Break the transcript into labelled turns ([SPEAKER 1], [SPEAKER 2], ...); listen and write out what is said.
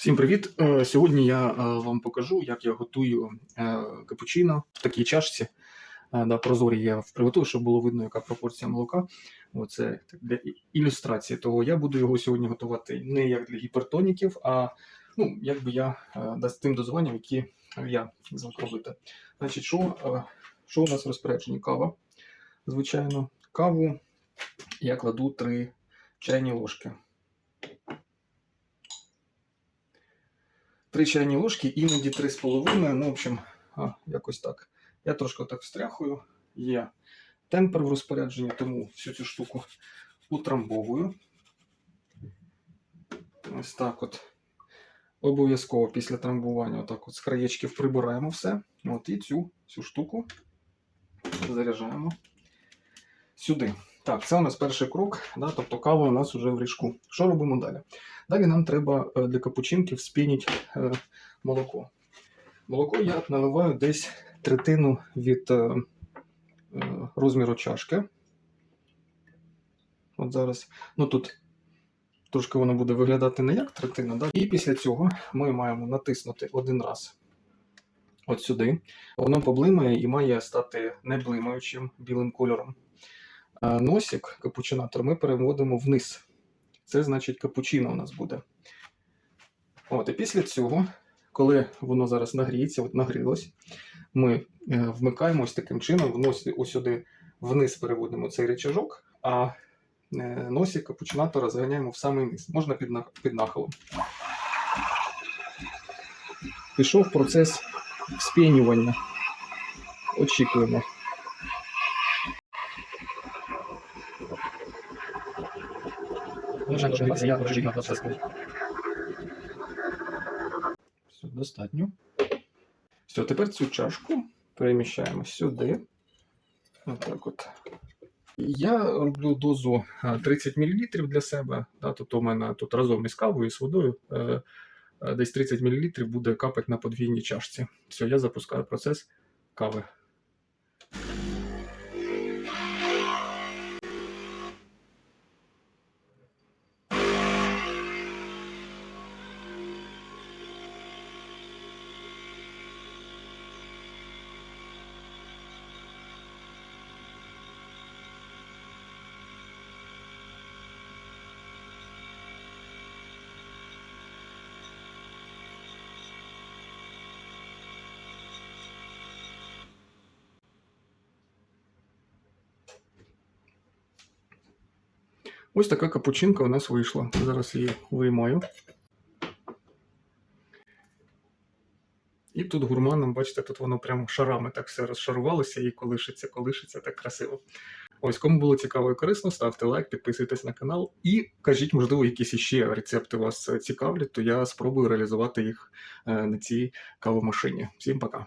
[SPEAKER 1] Всім привіт! Е, Сьогодні я е, вам покажу, як я готую е, капучино в такій чашці. Да, прозорі я приготую, щоб було видно, яка пропорція молока. Оце для ілюстрації того. Я буду його сьогодні готувати не як для гіпертоніків, а ну, якби я да, з тим дозуванням, які я звик робити. Значить, що, що у нас в розпорядженні? Кава. Звичайно, каву я кладу 3 чайні ложки. Три чайні ложки, іноді три з половиною. Ну, в общем, а, якось так. Я трошки так встряхую. Є темпер в розпорядженні, тому всю цю штуку утрамбовую. Ось так от. Обов'язково після трамбування отак от з краєчків прибираємо все. От і цю, цю штуку заряджаємо сюди. Так, це у нас перший крок, да, тобто кава у нас вже в ріжку. Що робимо далі? Далі нам треба е, для капучинки вспінити е, молоко. Молоко я наливаю десь третину від е, розміру чашки. От зараз. Ну тут трошки воно буде виглядати не як третина. Да? І після цього ми маємо натиснути один раз от сюди. Воно поблимає і має стати не блимаючим білим кольором. Носик, капучинатор, ми переводимо вниз. Це значить капучино у нас буде. От, і після цього, коли воно зараз нагріється, от нагрілось, ми е, вмикаємо ось таким чином, вносимо ось сюди вниз переводимо цей речажок, а е, носик капучинатора заганяємо в самий низ. Можна під, під нахилом. Пішов процес вспінювання. Очікуємо. Все, достатньо. Все, тепер цю чашку переміщаємо сюди. Отак от. Я роблю дозу 30 мл для себе. Да, тобто у мене тут разом із кавою і з водою е, е, десь 30 мл буде капати на подвійній чашці. Все, я запускаю процес кави. Ось така капучинка у нас вийшла. Зараз її виймаю. І тут гурманом, бачите, тут воно прямо шарами так все розшарувалося і колишиться, колишиться так красиво. Ось, кому було цікаво і корисно, ставте лайк, підписуйтесь на канал і кажіть, можливо, якісь іще рецепти вас цікавлять, то я спробую реалізувати їх е, на цій кавомашині. Всім пока!